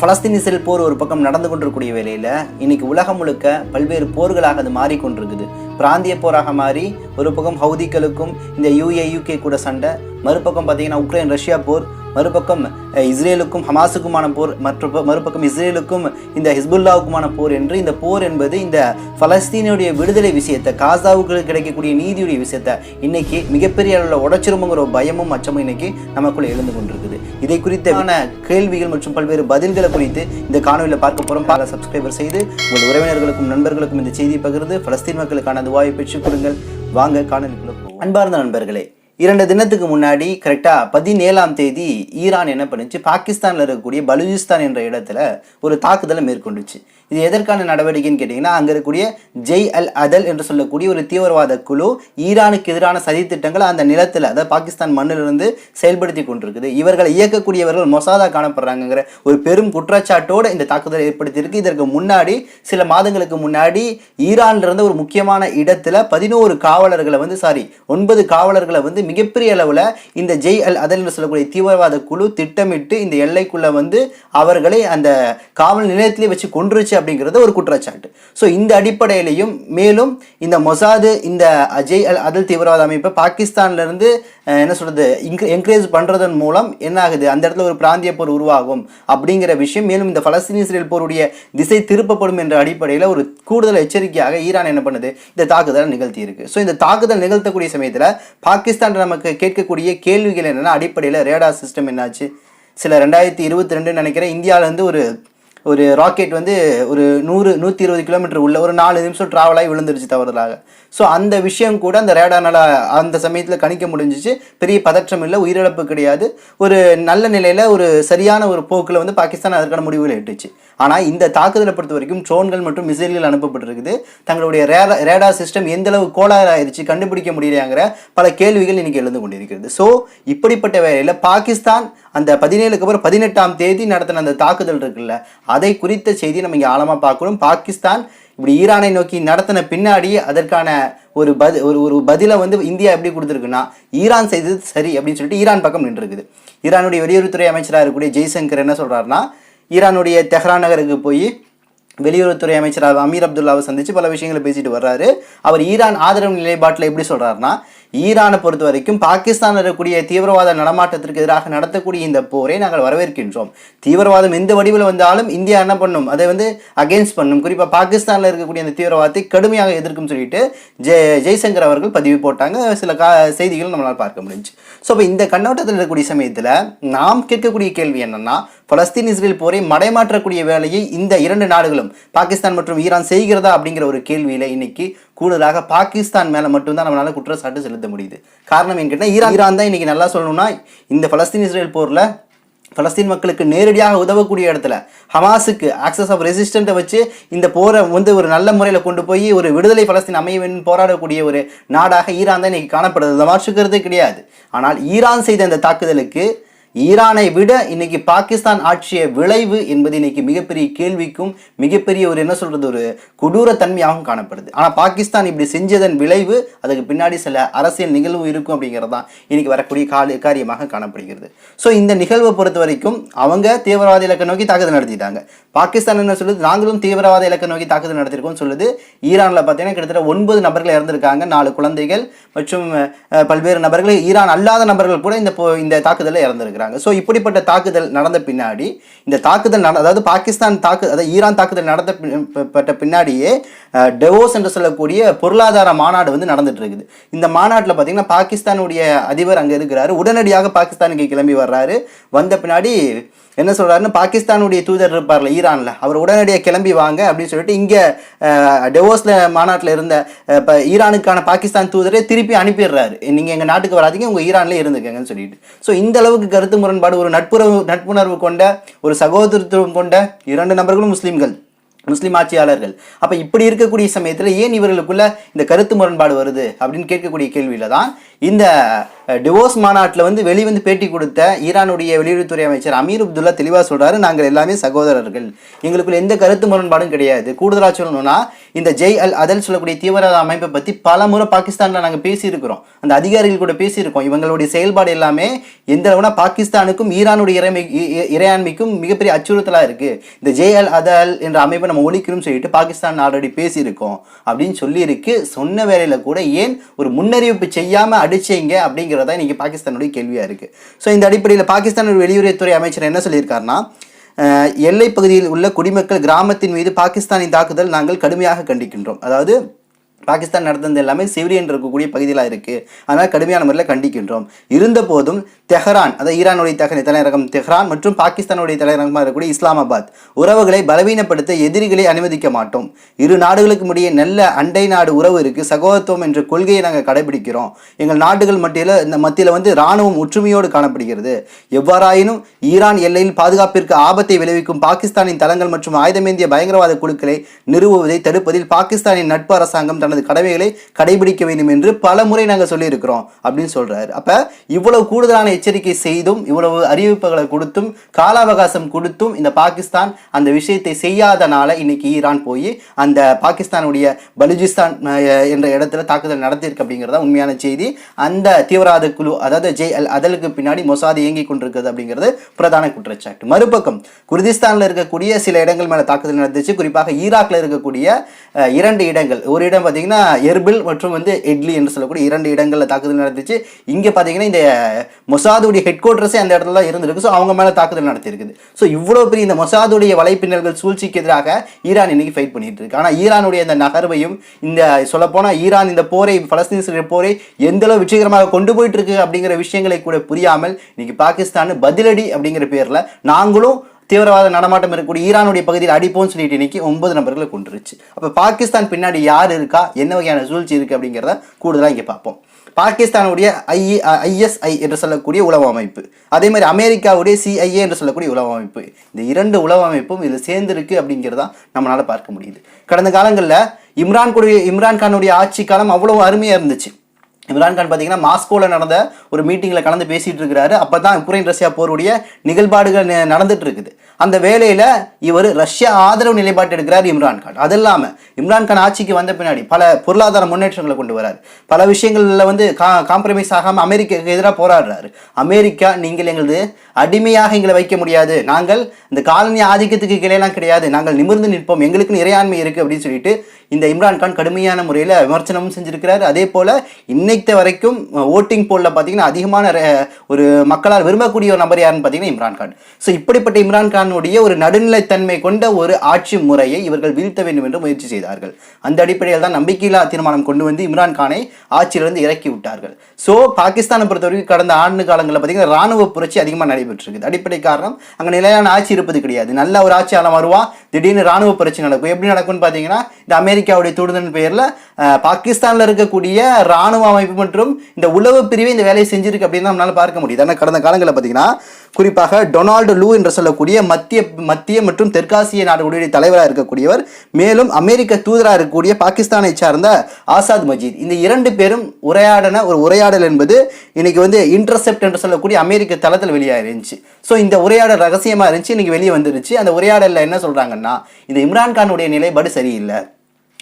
Palestine Israel போர் ஒரு பக்கம் நடந்து கொண்டிருக்கூடிய வேலையில் இன்னைக்கு உலகம் முழுக்க பல்வேறு போர்களாக அது மாறிக்கொண்டிருக்குது பிராந்திய போராக மாறி ஒரு பக்கம் ஹவுதிகளுக்கும் இந்த யூஏ யூகே கூட சண்டை. மறுபக்கம் பார்த்தீங்கன்னா உக்ரைன் ரஷ்யா போர். மறுபக்கம் இஸ்ரேலுக்கும் ஹமாஸுக்குமான போர் மற்ற ப- மறுபக்கம் இஸ்ரேலுக்கும் இந்த ஹிஸ்புல்லாவுக்குமான போர் என்று இந்த போர் என்பது இந்த பலஸ்தீனுடைய விடுதலை விஷயத்தை காசாவுக்கு கிடைக்கக்கூடிய நீதியுடைய விஷயத்தை இன்னைக்கு மிகப்பெரிய அளவில் உடச்சிருமுங்கிற ஒரு பயமும் அச்சமும் இன்னைக்கு நமக்குள்ள எழுந்து கொண்டிருக்குது. இதை குறித்தான கேள்விகள் மற்றும் பல்வேறு பதில்களை குறித்து இந்த காணொலியில் பார்க்க போகிறோம் பல சப்ஸ்கிரைபர் செய்து உங்கள் உறவினர்களுக்கும் நண்பர்களுக்கும் இந்த செய்தி பகிர்ந்து பலஸ்தீன் மக்களுக்கான துவாயை பெற்றுக் கொடுங்கள். வாங்க காணொலிக்குள்ள அன்பார்ந்த நண்பர்களே இரண்டு தினத்துக்கு முன்னாடி கரெக்டாக பதினேழாம் தேதி ஈரான் என்ன பண்ணுச்சு? பாகிஸ்தானில் இருக்கக்கூடிய பலூச்சிஸ்தான் என்ற இடத்துல ஒரு தாக்குதலை மேற்கொண்டுச்சு. இது எதற்கான நடவடிக்கைன்னு கேட்டிங்கன்னா அங்கே இருக்கக்கூடிய ஜெய் அல் அதல் என்று சொல்லக்கூடிய ஒரு தீவிரவாத குழு ஈரானுக்கு எதிரான சதித்திட்டங்களை அந்த நிலத்தில் அதாவது பாகிஸ்தான் மண்ணிலிருந்து செயல்படுத்தி கொண்டிருக்குது. இவர்களை இயக்கக்கூடியவர்கள் மொசாதா காணப்படுறாங்கங்கிற ஒரு பெரும் குற்றச்சாட்டோடு இந்த தாக்குதலை ஏற்படுத்தியிருக்கு. இதற்கு முன்னாடி சில மாதங்களுக்கு முன்னாடி ஈரான்ல இருந்த ஒரு முக்கியமான இடத்துல பதினோரு காவலர்களை வந்து சாரி ஒன்பது காவலர்களை வந்து மிகப்பெரிய அளவில் இந்த ஜெய் அல் அதல் என்று சொல்லக்கூடிய தீவிரவாத குழு திட்டமிட்டு இந்த எல்லைக்குள்ள வந்து அவர்களை அந்த காவல் நிலையத்திலே வச்சு கொன்றுச்சு அப்படிங்கிறது ஒரு குற்றச்சாட்டு. ஸோ இந்த அடிப்படையிலையும் மேலும் இந்த மொசாது இந்த அஜய் அல் அதல் தீவிரவாத அமைப்பை பாகிஸ்தான்லேருந்து என்ன சொல்கிறது என்ன சொல்றது என்கரேஜ் பண்றதன் மூலம் என்ன ஆகுது? அந்த இடத்துல ஒரு பிராந்திய போர் உருவாகும் அப்படிங்கிற விஷயம். மேலும் இந்த பலஸ்தீன் இஸ்ரேல் போருடைய திசை திருப்பப்படும் என்ற அடிப்படையில் ஒரு கூடுதல் எச்சரிக்கையாக ஈரான் என்ன பண்ணுது? இந்த தாக்குதலை நிகழ்த்தி இருக்கு ஸோ இந்த தாக்குதல் நிகழ்த்தக்கூடிய சமயத்தில் பாகிஸ்தான் நமக்கு கேட்கக்கூடிய கேள்விகள் என்னென்னா அடிப்படையில் ரேடார் சிஸ்டம் என்னாச்சு? சில ரெண்டாயிரத்தி இருபத்தி ரெண்டு நினைக்கிறேன் இந்தியாவிலேருந்து ஒரு ஒரு ராக்கெட் வந்து ஒரு நூறு நூற்றி இருபது கிலோமீட்டர் உள்ள ஒரு நாலு நிமிஷம் ட்ராவல் ஆகி விழுந்துருச்சு தவறுதலாக. ஸோ அந்த விஷயம் கூட அந்த ரேடானால் அந்த சமயத்தில் கணிக்க முடிஞ்சிச்சு. பெரிய பதற்றம் இல்லை உயிரிழப்பு கிடையாது. ஒரு நல்ல நிலையில் ஒரு சரியான ஒரு போக்கில் வந்து பாகிஸ்தான் அதற்கான முடிவுகளை எட்டுச்சு. ஆனால் இந்த தாக்குதலை பொறுத்த வரைக்கும் ட்ரோன்கள் மற்றும் மிசைல்கள் அனுப்பப்பட்டிருக்குது. தங்களுடைய ரேடா ரேடார் சிஸ்டம் எந்த அளவு கோளாறு ஆயிடுச்சு கண்டுபிடிக்க முடியலையாங்கிற பல கேள்விகள் இன்னைக்கு எழுந்து கொண்டிருக்கிறது. ஸோ இப்படிப்பட்ட வேலையில் பாகிஸ்தான் அந்த பதினேழுக்கு அப்புறம் பதினெட்டாம் தேதி நடத்தின அந்த தாக்குதல் இருக்குல்ல அதை குறித்த செய்தி நம்ம இங்கே ஆழமாக பார்க்கணும். பாகிஸ்தான் இப்படி ஈரானை நோக்கி நடத்தின பின்னாடி அதற்கான ஒரு பதி ஒரு ஒரு பதிலை வந்து இந்தியா எப்படி கொடுத்துருக்குன்னா ஈரான் செய்தது சரி அப்படின்னு சொல்லிட்டு ஈரான் பக்கம் நின்றுருக்குது. ஈரானுடைய வெளியுறவுத்துறை அமைச்சராக இருக்கக்கூடிய ஜெய்சங்கர் என்ன சொல்கிறாருன்னா ஈரானுடைய தெஹ்ரான் நகருக்கு போய் வெளியுறவுத்துறை அமைச்சர் அமீர் அப்துல்லாவை சந்தித்து பல விஷயங்களை பேசிட்டு வர்றாரு. அவர் ஈரான் ஆதரவு நிலைப்பாட்டில் எப்படி சொல்கிறாருன்னா ஈரானை பொறுத்த வரைக்கும் பாகிஸ்தானில் இருக்கக்கூடிய தீவிரவாத நடமாட்டத்திற்கு எதிராக நடத்தக்கூடிய இந்த போரை நாங்கள் வரவேற்கின்றோம். தீவிரவாதம் எந்த வடிவில் வந்தாலும் இந்தியா என்ன பண்ணும்? அதை வந்து அகேன்ஸ்ட் பண்ணும். குறிப்பாக பாகிஸ்தானில் இருக்கக்கூடிய அந்த தீவிரவாதத்தை கடுமையாக எதிர்க்கும் சொல்லிட்டு ஜெய் ஜெய்சங்கர் அவர்கள் பதிவு போட்டாங்க. சில கா செய்திகள் நம்மளால் பார்க்க முடிஞ்சு. ஸோ இப்போ இந்த கண்ணோட்டத்தில் இருக்கக்கூடிய சமயத்தில் நாம் கேட்கக்கூடிய கேள்வி என்னென்னா பலஸ்தீன் இஸ்ரேல் போரை மடைமாற்றக்கூடிய வேலையை இந்த இரண்டு நாடுகளும் பாகிஸ்தான் மற்றும் ஈரான் செய்கிறதா அப்படிங்கிற ஒரு கேள்வியில் இன்னைக்கு கூடுதலாக பாகிஸ்தான் மேலே மட்டும்தான் நம்மளால் குற்றச்சாட்டு செலுத்த முடியுது. காரணம் என்கிட்ட ஈரான் ஈரான் தான் இன்னைக்கு நல்லா சொல்லணும்னா இந்த பலஸ்தீன் இஸ்ரேல் போரில் பலஸ்தீன் மக்களுக்கு நேரடியாக உதவக்கூடிய இடத்துல ஹமாஸுக்கு ஆக்சஸ் ஆஃப் ரெசிஸ்டண்ட்டை வச்சு இந்த போரை வந்து ஒரு நல்ல முறையில் கொண்டு போய் ஒரு விடுதலை பலஸ்தீன் அமைய வேண்டும் போராடக்கூடிய ஒரு நாடாக ஈரான் தான் இன்னைக்கு காணப்படுது. மாற்றுக்கிறதே கிடையாது. ஆனால் ஈரான் செய்த அந்த தாக்குதலுக்கு ஈரானை விட இன்னைக்கு பாகிஸ்தான் ஆட்சிய விளைவு என்பது இன்னைக்கு மிகப்பெரிய கேள்விக்கும் மிகப்பெரிய ஒரு என்ன சொல்றது ஒரு கொடூர தன்மையாகவும் காணப்படுது. ஆனால் பாகிஸ்தான் இப்படி செஞ்சதன் விளைவு அதுக்கு பின்னாடி சில அரசியல் நிகழ்வு இருக்கும் அப்படிங்கிறது தான் இன்னைக்கு வரக்கூடிய கால காரியமாக காணப்படுகிறது. ஸோ இந்த நிகழ்வை பொறுத்த வரைக்கும் அவங்க தீவிரவாத இலக்கை நோக்கி தாக்குதல் நடத்திட்டாங்க. பாகிஸ்தான் என்ன சொல்லுது நாங்களும் தீவிரவாத இலக்கை நோக்கி தாக்குதல் நடத்திருக்கோம் சொல்லுது. ஈரானில் பார்த்தீங்கன்னா கிட்டத்தட்ட ஒன்பது நபர்கள் இறந்திருக்காங்க நாலு குழந்தைகள் மற்றும் பல்வேறு நபர்கள் ஈரான் அல்லாத நபர்கள் கூட இந்த போ- இந்த தாக்குதலில் இறந்திருக்கிறாங்க. ஸோ இப்படிப்பட்ட தாக்குதல் நடந்த பின்னாடி இந்த தாக்குதல் நட அதாவது பாகிஸ்தான் தாக்கு அதாவது ஈரான் தாக்குதல் நடந்த பட்ட பின்னாடியே டெவோஸ் என்று சொல்லக்கூடிய பொருளாதார மாநாடு வந்து நடந்துட்டு இருக்குது இந்த மாநாட்டில் பார்த்தீங்கன்னா பாகிஸ்தானுடைய அதிபர் அங்கே இருக்கிறாரு. உடனடியாக பாகிஸ்தானுக்கு கிளம்பி வர்றாரு. வந்த பின்னாடி என்ன சொல்கிறாருன்னு பாகிஸ்தானுடைய தூதர் இருப்பார்ல ஈரானில். அவர் உடனடியாக கிளம்பி வாங்க அப்படின்னு சொல்லிட்டு இங்கே டெவோஸில் மாநாட்டில் இருந்த இப்போ ஈரானுக்கான பாகிஸ்தான் தூதரே திருப்பி அனுப்பிடுறாரு. நீங்கள் எங்கள் நாட்டுக்கு வராதீங்க உங்கள் ஈரான்ல இருந்துக்கங்கன்னு சொல்லிட்டு. ஸோ இந்த அளவுக்கு கருத்து முரண்பாடு ஒரு நட்புறவு நட்புணர்வு கொண்ட ஒரு சகோதரத்துவம் கொண்ட இரண்டு நபர்களும் முஸ்லீம்கள். முஸ்லீம் ஆட்சியாளர்கள். அப்போ இப்படி இருக்கக்கூடிய சமயத்தில் ஏன் இவர்களுக்குள்ள இந்த கருத்து முரண்பாடு வருது அப்படின்னு கேட்கக்கூடிய கேள்வியில தான் இந்த டிவோர்ஸ் மாநாட்டில் வந்து வெளிவந்து பேட்டி கொடுத்த ஈரானுடைய வெளியுறவுத்துறை அமைச்சர் அமீர் அப்துல்லா தெளிவாக சொல்கிறாரு நாங்கள் எல்லாமே சகோதரர்கள். எங்களுக்குள்ள எந்த கருத்து முரண்பாடும் கிடையாது. கூடுதலாக சொல்லணும்னா இந்த ஜெய் அல் அதல் சொல்லக்கூடிய தீவிரவாத அமைப்பை பற்றி பல முறை பாகிஸ்தானில் நாங்கள் பேசியிருக்கிறோம். அந்த அதிகாரிகள் கூட பேசியிருக்கோம். இவங்களுடைய செயல்பாடு எல்லாமே எந்த அளவுனா பாகிஸ்தானுக்கும் ஈரானுடைய இறைமை இறையாண்மைக்கும் மிகப்பெரிய அச்சுறுத்தலாக இருக்கு. இந்த ஜெய் அல் அதல் என்ற அமைப்பை நம்ம ஒழிக்கணும்னு சொல்லிட்டு பாகிஸ்தான் ஆல்ரெடி பேசியிருக்கோம் அப்படின்னு சொல்லியிருக்கு. சொன்ன வேலையில் கூட ஏன் ஒரு முன்னறிவிப்பு செய்யாமல் அடிச்சீங்க அப்படிங்கிறதா இன்றைக்கி பாகிஸ்தானுடைய கேள்வியாக இருக்குது ஸோ இந்த அடிப்படையில் பாகிஸ்தானுடைய வெளியுறவுத்துறை அமைச்சர் என்ன சொல்லியிருக்காருன்னா எல்லை பகுதியில் உள்ள குடிமக்கள் கிராமத்தின் மீது பாகிஸ்தானின் தாக்குதல் நாங்கள் கடுமையாக கண்டிக்கின்றோம். அதாவது பாகிஸ்தான் நடந்தது எல்லாமே சிவிலியன் இருக்கக்கூடிய பகுதியிலாக இருக்குது அதனால் கடுமையான முறையில் கண்டிக்கின்றோம். இருந்தபோதும் தெஹரான் அதாவது ஈரானுடைய தக தலைநகரம் தெஹ்ரான் மற்றும் பாகிஸ்தானுடைய தலைநகரமாக இருக்கக்கூடிய இஸ்லாமாபாத் உறவுகளை பலவீனப்படுத்த எதிரிகளை அனுமதிக்க மாட்டோம். இரு நாடுகளுக்கு முடிய நல்ல அண்டை நாடு உறவு இருக்குது சகோதரத்துவம் என்ற கொள்கையை நாங்கள் கடைபிடிக்கிறோம். எங்கள் நாடுகள் மத்தியில் இந்த மத்தியில் வந்து இராணுவம் ஒற்றுமையோடு காணப்படுகிறது. எவ்வாறாயினும் ஈரான் எல்லையில் பாதுகாப்பிற்கு ஆபத்தை விளைவிக்கும் பாகிஸ்தானின் தளங்கள் மற்றும் ஆயுதமேந்திய பயங்கரவாத குழுக்களை நிறுவுவதை தடுப்பதில் பாகிஸ்தானின் நட்பு அரசாங்கம் தனது கடமைகளை கடைபிடிக்க வேண்டும் என்று பல முறை நாங்கள் சொல்லியிருக்கிறோம் அப்படின்னு சொல்கிறாரு அப்போ இவ்வளவு கூடுதலான எச்சரிக்கை செய்தும் இவ்வளவு அறிவிப்புகளை கொடுத்தும் கால அவகாசம் கொடுத்தும் இந்த பாகிஸ்தான் அந்த விஷயத்தை செய்யாதனால இன்னைக்கு ஈரான் போய் அந்த பாகிஸ்தானுடைய பலுஜிஸ்தான் என்ற இடத்துல தாக்குதல் நடத்தியிருக்கு அப்படிங்கிறத உண்மையான செய்தி. அந்த தீவிரவாத குழு அதாவது ஜெய் அல் அதலுக்கு பின்னாடி மொசாத் இயங்கி கொண்டிருக்கிறது அப்படிங்கிறது பிரதான குற்றச்சாட்டு. மறுபக்கம் குர்திஸ்தானில் இருக்கக்கூடிய சில இடங்கள் மேலே தாக்குதல் நடந்துச்சு. குறிப்பாக ஈராக்ல இருக்கக்கூடிய இரண்டு இடங்கள் ஒரு இடம் பார்த்தீங்கன்னா எர்பில் மற்றும் வந்து எட்லி என்று சொல்லக்கூடிய இரண்டு இடங்களில் தாக்குதல் நடந்துச்சு. இங்கே பார்த்தீங்கன்னா இந்த மொசாதுடைய ஹெட் குவார்ட்டர்ஸே அந்த இடத்துல தான் இருந்திருக்கு. ஸோ அவங்க மேலே தாக்குதல் நடத்தியிருக்குது. ஸோ இவ்வளோ பெரிய இந்த மொசாதுடைய வலைப்பின்னல்கள் சூழ்ச்சிக்கு எதிராக ஈரான் இன்னைக்கு ஃபைட் பண்ணிட்டு இருக்கு. ஆனால் ஈரானுடைய இந்த நகர்வையும் இந்த சொல்லப்போனால் ஈரான் இந்த போரை பலஸ்தீன் போரை எந்த அளவு வெற்றிகரமாக கொண்டு போயிட்டு இருக்கு அப்படிங்கிற விஷயங்களை கூட புரியாமல் இன்னைக்கு பாகிஸ்தான் பதிலடி அப்படிங்கிற பேரில் நாங்களும் தீவிரவாத நடமாட்டம் இருக்கக்கூடிய ஈரானுடைய பகுதியில் அடிப்போம்னு சொல்லிட்டு இன்னைக்கு ஒன்பது நபர்களை கொண்டுருச்சு அப்போ பாகிஸ்தான் பின்னாடி யார் இருக்கா? என்ன வகையான சூழ்ச்சி இருக்குது அப்படிங்கிறத கூடுதலாக இங்கே பார்ப்போம். பாகிஸ்தானுடைய ஐ ஐஎஸ்ஐ என்று சொல்லக்கூடிய உளவு அமைப்பு. அதே மாதிரி அமெரிக்காவுடைய சிஐஏ என்று சொல்லக்கூடிய உளவு அமைப்பு. இந்த இரண்டு உளவு அமைப்பும் இதில் சேர்ந்துருக்கு அப்படிங்கிறதா நம்மளால் பார்க்க முடியுது. கடந்த காலங்களில் இம்ரான் கூடிய இம்ரான் கானுடைய ஆட்சி காலம் அவ்வளவு அருமையாக இருந்துச்சு. இம்ரான் கான் பார்த்தீங்கன்னா மாஸ்கோவில் நடந்த ஒரு மீட்டிங்கில் கலந்து பேசிகிட்டு இருக்கிறாரு. அப்போ தான் உக்ரைன் ரஷ்யா போருடைய நிகழ்பாடுகள் நடந்துட்டு இருக்குது. அந்த வேலையில் இவர் ரஷ்யா ஆதரவு நிலைப்பாட்டு எடுக்கிறார் இம்ரான் கான். அது இல்லாமல் இம்ரான் கான் ஆட்சிக்கு வந்த பின்னாடி பல பொருளாதார முன்னேற்றங்களை கொண்டு வராரு. பல விஷயங்களில் வந்து கா காம்ப்ரமைஸ் ஆகாமல் அமெரிக்காவுக்கு எதிராக போராடுறாரு. அமெரிக்கா நீங்கள் எங்களது அடிமையாக எங்களை வைக்க முடியாது. நாங்கள் இந்த காலனி ஆதிக்கத்துக்கு கீழேலாம் கிடையாது. நாங்கள் நிமிர்ந்து நிற்போம். எங்களுக்குன்னு இறையாண்மை இருக்குது அப்படின்னு சொல்லிட்டு இந்த இம்ரான்கான் கடுமையான முறையில் விமர்சனமும் செஞ்சுருக்கிறார். அதே போல் இன்னைக்கு வரைக்கும் ஓட்டிங் போலில் பார்த்தீங்கன்னா அதிகமான ஒரு மக்களால் விரும்பக்கூடிய ஒரு நபர் யாருன்னு பார்த்தீங்கன்னா இம்ரான்கான் ஸோ இப்படிப்பட்ட இம்ரான் கானுடைய ஒரு நடுநிலைத்தன்மை கொண்ட ஒரு ஆட்சி முறையை இவர்கள் வீழ்த்த வேண்டும் என்று முயற்சி செய்தார்கள். அந்த அடிப்படையில் தான் நம்பிக்கையில்லா தீர்மானம் கொண்டு வந்து இம்ரான்கானை ஆட்சியிலிருந்து இறக்கி விட்டார்கள். ஸோ பாகிஸ்தானை பொறுத்தவரைக்கும் கடந்த ஆண்டு காலங்களில் பார்த்தீங்கன்னா ராணுவ புரட்சி அதிகமாக நடைபெற்றிருக்குது. அடிப்படை காரணம் அங்கே நிலையான ஆட்சி இருப்பது கிடையாது. நல்ல ஒரு ஆட்சியாளம் வருவா திடீர்னு ராணுவ புரட்சி நடக்கும். எப்படி நடக்கும்னு பார்த்தீங்கன்னா இந்த அமெரிக்காவுடைய தூண்டுதல் பெயரில் பாகிஸ்தானில் இருக்கக்கூடிய ராணுவ அமைப்பு மற்றும் இந்த உளவு பிரிவு இந்த வேலையை செஞ்சிருக்கு அப்படின்னு நம்மளால பார்க்க முடியுது. ஆனால் கடந்த காலங்களில் பார்த்தீங்கன்னா குறிப்பாக டொனால்டு லூ என்று சொல்லக்கூடிய மத்திய மத்திய மற்றும் தெற்காசிய நாடுகளுடைய தலைவராக இருக்கக்கூடியவர் மேலும் அமெரிக்க தூதராக இருக்கக்கூடிய பாகிஸ்தானை சார்ந்த ஆசாத் மஜீத். இந்த இரண்டு பேரும் உரையாடன ஒரு உரையாடல் என்பது இன்னைக்கு வந்து இன்டர்செப்ட் என்று சொல்லக்கூடிய அமெரிக்க தளத்தில் வெளியாயிருந்துச்சு ஸோ இந்த உரையாடல் ரகசியமாக இருந்துச்சு இன்னைக்கு வெளியே வந்துருச்சு. அந்த உரையாடலில் என்ன சொல்கிறாங்கன்னா இந்த இம்ரான் கானுடைய நிலைப்பாடு சரியில்லை.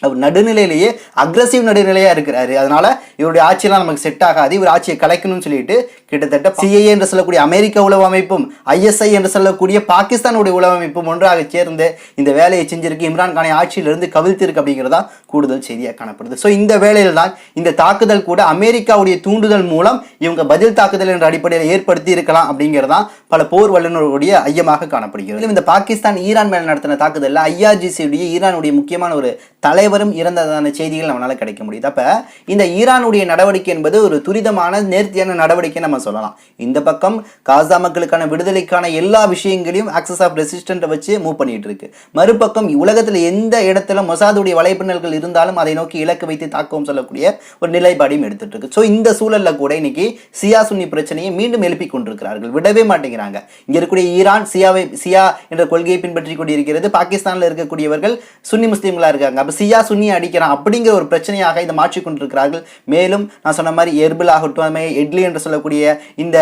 அவர் நடுநிலையிலேயே அக்ரஸிவ் நடுநிலையாக இருக்கிறாரு. அதனால் இவருடைய ஆட்சியெல்லாம் நமக்கு செட் ஆகாது. இவர் ஆட்சியை கலைக்கணும்னு சொல்லிட்டு கிட்டத்தட்ட சிஐஏ என்று சொல்லக்கூடிய அமெரிக்க உளவு அமைப்பும் ஐஎஸ்ஐ என்று சொல்லக்கூடிய பாகிஸ்தானுடைய உளவு அமைப்பும் ஒன்றாக சேர்ந்து இந்த வேலையை செஞ்சிருக்கு. இம்ரான் கானை ஆட்சியிலிருந்து கவிழ்த்திருக்கு அப்படிங்கிறதா கூடுதல் செய்தியாக காணப்படுது. ஸோ இந்த வேலையில் தான் இந்த தாக்குதல் கூட அமெரிக்காவுடைய தூண்டுதல் மூலம் இவங்க பதில் தாக்குதல் என்ற அடிப்படையில் ஏற்படுத்தி இருக்கலாம் அப்படிங்கிறதான் பல போர் வல்லுநர்களுடைய ஐயமாக காணப்படுகிறது. இந்த பாகிஸ்தான் ஈரான் மேல் நடத்தின தாக்குதலில் ஐஆர்ஜிசியுடைய ஈரானுடைய முக்கியமான ஒரு தலைவரும் இறந்ததான செய்திகள் நம்மளால் கிடைக்க முடியுது. அப்போ இந்த ஈரானுடைய நடவடிக்கை என்பது ஒரு துரிதமான நேர்த்தியான நடவடிக்கை நம்ம சொல்லலாம். இந்த பக்கம் காசா மக்களுக்கான விடுதலைக்கான எல்லா விஷயங்களையும் ஆக்சஸ் ஆஃப் ரெசிஸ்டண்ட்டை வச்சு மூவ் பண்ணிட்டு இருக்கு. மறுபக்கம் உலகத்தில் எந்த இடத்துல மொசாதுடைய வலைப்பின்னல்கள் இருந்தாலும் அதை நோக்கி இலக்கு வைத்து தாக்கவும் சொல்லக்கூடிய ஒரு நிலைப்பாடையும் எடுத்துட்டு இருக்கு. ஸோ இந்த சூழல்ல கூட இன்னைக்கு சியா சுன்னி பிரச்சனையை மீண்டும் எழுப்பி கொண்டிருக்கிறார்கள். விடவே மாட்டேங்கிறாங்க. இங்கே இருக்கக்கூடிய ஈரான் சியாவை சியா என்ற கொள்கையை பின்பற்றி கொண்டிருக்கிறது. பாகிஸ்தானில் இருக்கக்கூடியவர்கள் சுன்னி முஸ்லீம்களாக இருக்காங்க. அப்போ சியா சுன்னி அடிக்கிறான் அப்படிங்கிற ஒரு பிரச்சனையாக இதை மாற்றி கொண்டிருக்கிறார்கள். மேலும் நான் சொன்ன மாதிரி எர்பில் ஆகட்டும் அது என்று சொல்லக்கூடிய இந்த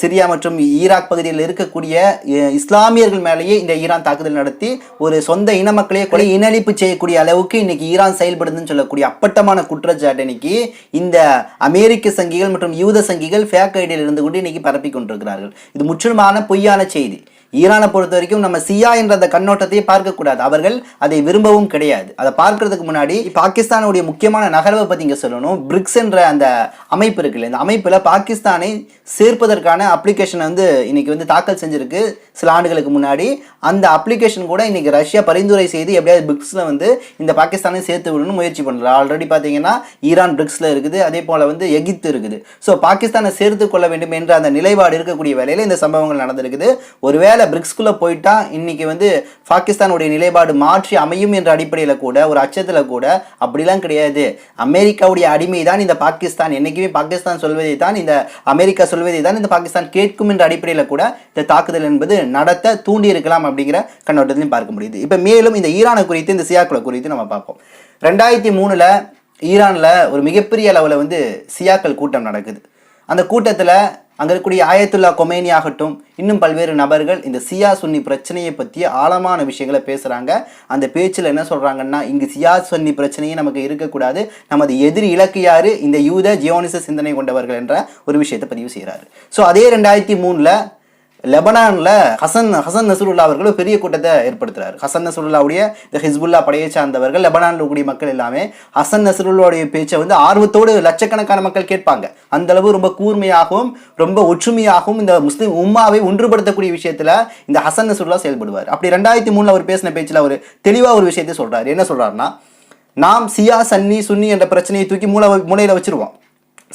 சிரியா மற்றும் ஈராக் பகுதியில் இருக்கக்கூடிய இஸ்லாமியர்கள் மேலேயே இந்த ஈரான் தாக்குதல் நடத்தி ஒரு சொந்த இன மக்களையே கொலை இனழிப்பு செய்யக்கூடிய அளவுக்கு இன்னைக்கு ஈரான் செயல்படுதுன்னு சொல்லக்கூடிய அப்பட்டமான குற்றச்சாட்டு இன்னைக்கு இந்த அமெரிக்க சங்கிகள் மற்றும் யூத சங்கிகள் ஃபேக் ஐடியில் இருந்து கொண்டு இன்னைக்கு பரப்பி கொண்டிருக்கிறார்கள். இது முற்றிலுமான பொய்யான செய்தி. ஈரானை பொறுத்த வரைக்கும் நம்ம சியா என்ற அந்த கண்ணோட்டத்தையே பார்க்கக்கூடாது அவர்கள் அதை விரும்பவும் கிடையாது. அதை பார்க்கறதுக்கு முன்னாடி பாகிஸ்தானுடைய முக்கியமான நகர்வை பற்றி இங்கே சொல்லணும். பிரிக்ஸ் என்ற அந்த அமைப்பு இருக்குல்ல இந்த அமைப்பில் பாகிஸ்தானை சேர்ப்பதற்கான அப்ளிகேஷனை வந்து இன்னைக்கு வந்து தாக்கல் செஞ்சிருக்கு. சில ஆண்டுகளுக்கு முன்னாடி அந்த அப்ளிகேஷன் கூட இன்னைக்கு ரஷ்யா பரிந்துரை செய்து எப்படியாவது பிரிக்ஸில் வந்து இந்த பாகிஸ்தானை சேர்த்து விடணும்னு முயற்சி பண்ணுறது ஆல்ரெடி பார்த்தீங்கன்னா ஈரான் பிரிக்ஸில் இருக்குது. அதே போல் வந்து எகிப்து இருக்குது. ஸோ பாகிஸ்தானை சேர்த்து கொள்ள வேண்டும் என்ற அந்த நிலைப்பாடு இருக்கக்கூடிய வேலையில் இந்த சம்பவங்கள் நடந்திருக்குது. ஒருவேளை பிரிக்ஸ்குள்ளே போயிட்டா இன்னைக்கு வந்து பாகிஸ்தானுடைய நிலைப்பாடு மாற்றி அமையும் என்ற அடிப்படையில் கூட ஒரு அச்சத்தில் கூட அப்படிலாம் கிடையாது. அமெரிக்காவுடைய அடிமை தான் இந்த பாகிஸ்தான். என்றைக்குமே பாகிஸ்தான் சொல்வதை தான் இந்த அமெரிக்கா சொல்வதை தான் இந்த பாகிஸ்தான் கேட்கும் என்ற அடிப்படையில் கூட இந்த தாக்குதல் என்பது நடத்த தூண்டி இருக்கலாம் அப்படிங்கிற கண்ணோட்டத்திலையும் பார்க்க முடியுது. இப்போ மேலும் இந்த ஈரானை குறித்து இந்த சியாக்களை குறித்து நம்ம பார்ப்போம். ரெண்டாயிரத்தி மூணில் ஈரானில் ஒரு மிகப்பெரிய அளவில் வந்து சியாக்கள் கூட்டம் நடக்குது. அந்த கூட்டத்தில் அங்கே இருக்கக்கூடிய ஆயத்துல்லா கொமேனி ஆகட்டும் இன்னும் பல்வேறு நபர்கள் இந்த சியா சுன்னி பிரச்சனையை பற்றி ஆழமான விஷயங்களை பேசுகிறாங்க அந்த பேச்சில் என்ன சொல்கிறாங்கன்னா இங்கு சியா சுன்னி பிரச்சனையே நமக்கு இருக்கக்கூடாது. நமது எதிரி இலக்கு யார்? இந்த யூத ஜியோனிச சிந்தனை கொண்டவர்கள் என்ற ஒரு விஷயத்தை பதிவு செய்கிறாரு ஸோ அதே ரெண்டாயிரத்தி மூணில் லெபனானில் ஹசன் ஹசன் நசருல்லா அவர்கள் பெரிய கூட்டத்தை ஏற்படுத்துறாரு. ஹசன் நசருல்லாவுடைய இந்த ஹிஸ்புல்லா படையை சார்ந்தவர்கள் லெபனானில் இருக்கக்கூடிய மக்கள் எல்லாமே ஹசன் நசருல்லாவுடைய பேச்சை வந்து ஆர்வத்தோடு லட்சக்கணக்கான மக்கள் கேட்பாங்க. அந்த அளவு ரொம்ப கூர்மையாகவும் ரொம்ப ஒற்றுமையாகவும் இந்த முஸ்லீம் உம்மாவை ஒன்றுபடுத்தக்கூடிய விஷயத்தில் இந்த ஹசன் நசருல்லா செயல்படுவார். அப்படி ரெண்டாயிரத்தி மூணில் அவர் பேசின பேச்சில் அவர் தெளிவாக ஒரு விஷயத்தை சொல்கிறார் என்ன சொல்கிறாருன்னா நாம் சியா சன்னி சுன்னி என்ற பிரச்சனையை தூக்கி மூளை மூலையில் வச்சிருவோம்.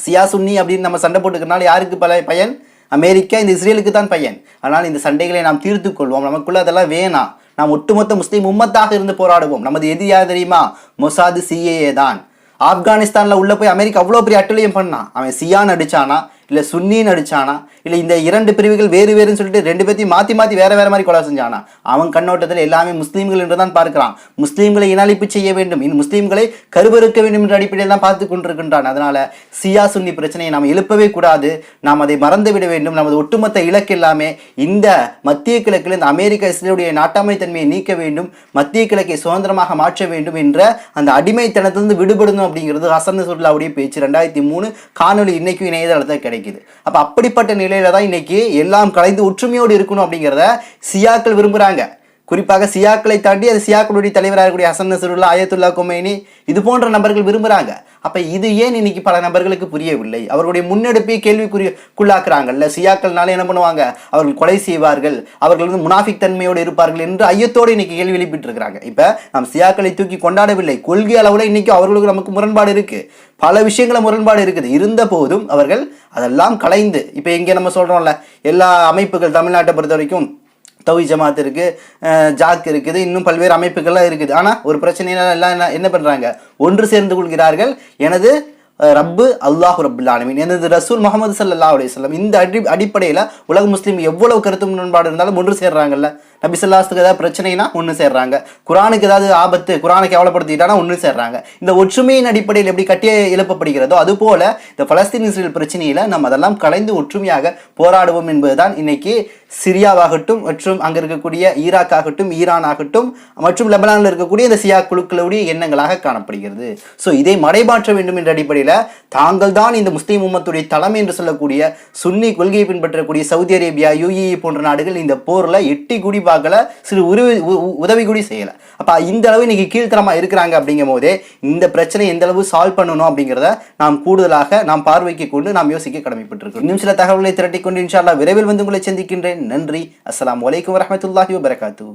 சியா சுன்னி அப்படின்னு நம்ம சண்டை போட்டுக்கிறனால யாருக்கு பல பயன்? அமெரிக்கா இந்த இஸ்ரேலுக்கு தான் பையன். ஆனால் இந்த சண்டைகளை நாம் தீர்த்து கொள்வோம். நமக்குள்ள அதெல்லாம் வேணாம். நாம் ஒட்டுமொத்த முஸ்லீம் உம்மத்தாக இருந்து போராடுவோம். நமது எது யார் தெரியுமா? மொசாது சிஏஏ தான். ஆப்கானிஸ்தானில் உள்ள போய் அமெரிக்கா அவ்வளோ பெரிய அட்டூழியம் பண்ணான் அவன் சியான் அடிச்சானா இல்லை சுன்னின்னு அடித்தானா இல்லை இந்த இரண்டு பிரிவுகள் வேறு வேறுன்னு சொல்லிட்டு ரெண்டு பேர்த்தையும் மாற்றி மாற்றி வேறு வேறு மாதிரி கொலை செஞ்சானா? அவன் கண்ணோட்டத்தில் எல்லாமே முஸ்லீம்கள் என்று தான் பார்க்கிறான். முஸ்லீம்களை இனழிப்பு செய்ய வேண்டும். இன் முஸ்லீம்களை கருவறுக்க வேண்டும் என்ற அடிப்படையில் தான் பார்த்து கொண்டிருக்கின்றான். அதனால் சியா சுன்னி பிரச்சனையை நாம் எழுப்பவே கூடாது. நாம் அதை மறந்து விட வேண்டும். நமது ஒட்டுமொத்த இலக்கு எல்லாமே இந்த மத்திய கிழக்கில் இந்த அமெரிக்க இஸ்ரேலுடைய நாட்டாமை தன்மையை நீக்க வேண்டும். மத்திய கிழக்கை சுதந்திரமாக மாற்ற வேண்டும் என்ற அந்த அடிமைத்தனத்திலிருந்து விடுபடணும் அப்படிங்கிறது ஹசன் சுல்லாவுடைய பேச்சு. ரெண்டாயிரத்தி மூணு காணொலி இன்னைக்கும் இணையதளத்தில் கிடைக்கும் கிடைக்குது. அப்போ அப்படிப்பட்ட நிலையில தான் இன்னைக்கு எல்லாம் கலைந்து ஒற்றுமையோடு இருக்கணும் அப்படிங்கிறத சியாக்கள் விரும்புகிறாங்க குறிப்பாக சியாக்களை தாண்டி அது சியாக்களுடைய தலைவராக இருக்கக்கூடிய ஹசன் நசருல்லா அயத்துல்லா குமைனி இது போன்ற நபர்கள் விரும்புகிறாங்க அப்போ இது ஏன் இன்னைக்கு பல நபர்களுக்கு புரியவில்லை? அவர்களுடைய முன்னெடுப்பை கேள்விக்குறிக்குள்ளாக்குறாங்கல்ல. சியாக்கள்னால என்ன பண்ணுவாங்க? அவர்கள் கொலை செய்வார்கள். அவர்கள் வந்து முனாஃபிக் தன்மையோடு இருப்பார்கள் என்று ஐயத்தோடு இன்னைக்கு கேள்வி எழுப்பிட்டுருக்கிறாங்க. இப்போ நம் சியாக்களை தூக்கி கொண்டாடவில்லை. கொள்கை அளவில் இன்னைக்கு அவர்களுக்கு நமக்கு முரண்பாடு இருக்குது பல விஷயங்கள முரண்பாடு இருக்குது. இருந்த போதும் அவர்கள் அதெல்லாம் கலைந்து இப்போ இங்கே நம்ம சொல்கிறோம்ல எல்லா அமைப்புகள் தமிழ்நாட்டை பொறுத்த வரைக்கும் தவி ஜமாத் இருக்குது ஜாக் இருக்குது இன்னும் பல்வேறு அமைப்புகள்லாம் இருக்குது. ஆனால் ஒரு பிரச்சனையெல்லாம் எல்லாம் என்ன என்ன பண்ணுறாங்க ஒன்று சேர்ந்து கொள்கிறார்கள். எனது ரப்பு அல்லாஹ் ரபுல் ஆலமீன். எனது ரசூல் முகமது சல்லா அலையம் இந்த அடி அடிப்படையில் உலக முஸ்லீம் எவ்வளவு கருத்து முரண்பாடு இருந்தாலும் ஒன்று சேர்றாங்கல்ல? நபி சொல்லாஸ்துக்கு ஏதாவது பிரச்சனைனா ஒன்று சேர்றாங்க. குரானுக்கு ஏதாவது ஆபத்து குரானை கேவலப்படுத்திட்டானா ஒன்று சேர்றாங்க. இந்த ஒற்றுமையின் அடிப்படையில் எப்படி கட்டிய எழுப்பப்படுகிறதோ அதுபோல இந்த பலஸ்தீன் இஸ்ரேல் பிரச்சனையில் நம்ம அதெல்லாம் கலைந்து ஒற்றுமையாக போராடுவோம் என்பதுதான் இன்னைக்கு சிரியாவாகட்டும் மற்றும் அங்கே இருக்கக்கூடிய ஈராக் ஆகட்டும் ஈரான் ஆகட்டும் மற்றும் லெபனானில் இருக்கக்கூடிய இந்த சியா குழுக்களுடைய எண்ணங்களாக காணப்படுகிறது. ஸோ இதை மடைமாற்ற வேண்டும் என்ற அடிப்படையில் தாங்கள் தான் இந்த முஸ்லீம் உம்மத்துடைய தலைமை என்று சொல்லக்கூடிய சுன்னி கொள்கையை பின்பற்றக்கூடிய சவுதி அரேபியா யூஏஇ போன்ற நாடுகள் இந்த போரில் எட்டி குடி பார்க்கல சிறு உருவி உதவி கூடி செய்யலை. அப்போ இந்த அளவு இன்னைக்கு கீழ்த்தரமாக இருக்கிறாங்க அப்படிங்கும் போதே இந்த பிரச்சனை எந்த அளவு சால்வ் பண்ணணும் அப்படிங்கிறத நாம் கூடுதலாக நாம் பார்வைக்கு கொண்டு நாம் யோசிக்க கடமைப்பட்டிருக்கோம் இன்னும் சில தகவல்களை திரட்டி கொண்டு இன்ஷால்லா விரைவில் வந்து உங்களை சந்திக்கின்றேன். நன்றி. அஸ்லாம் வலைக்கம் வரமத்துல்லாஹி வபரகாத்துஹு.